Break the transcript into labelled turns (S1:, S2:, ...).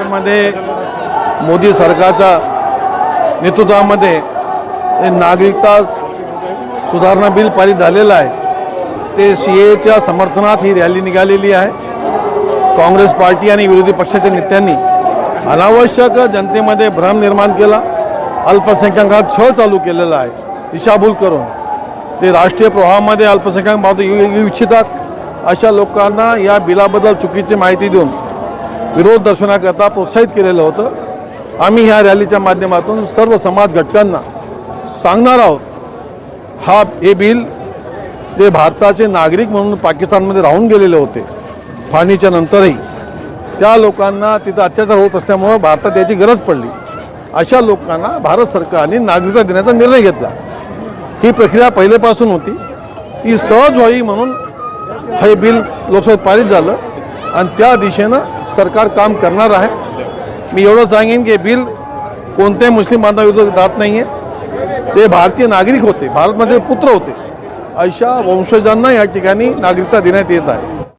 S1: महाराष्ट्रामध्ये मोदी सरकारच्या नेतृत्वामध्ये नागरिकता सुधारणा बिल पारित झालेलं आहे. ते सी एच्या समर्थनात ही रॅली निघालेली आहे. काँग्रेस पार्टी आणि विरोधी पक्षाच्या नेत्यांनी अनावश्यक जनतेमध्ये भ्रम निर्माण केला. अल्पसंख्याकात छळ चालू केलेला आहे. दिशाभूल करून ते राष्ट्रीय प्रवाहामध्ये अल्पसंख्याक बाबत येऊ इच्छितात. अशा लोकांना या बिलाबद्दल चुकीची माहिती देऊन विरोध दर्शनाकरता प्रोत्साहित केलेलं होतं. आम्ही ह्या रॅलीच्या माध्यमातून सर्व समाज घटकांना सांगणार आहोत हा हे बिल ते भारताचे नागरिक म्हणून पाकिस्तानमध्ये राहून गेलेले होते. फाळणीच्या नंतरही त्या लोकांना तिथं अत्याचार होत असल्यामुळं भारतात याची गरज पडली. अशा लोकांना भारत सरकारने नागरिकता देण्याचा निर्णय घेतला. ही प्रक्रिया पहिलेपासून होती. ती सहज व्हावी म्हणून हे बिल लोकसभेत पारित झालं. आणि त्या दिशेनं सरकार काम करणार आहे. मी एवढं सांगेन की बिल कोणत्याही मुस्लिम बांधवाविरोधात जात नाही आहे ते भारतीय नागरिक होते. भारतमध्ये पुत्र होते. अशा वंशजांना या ठिकाणी नागरिकता देण्यात येत आहे.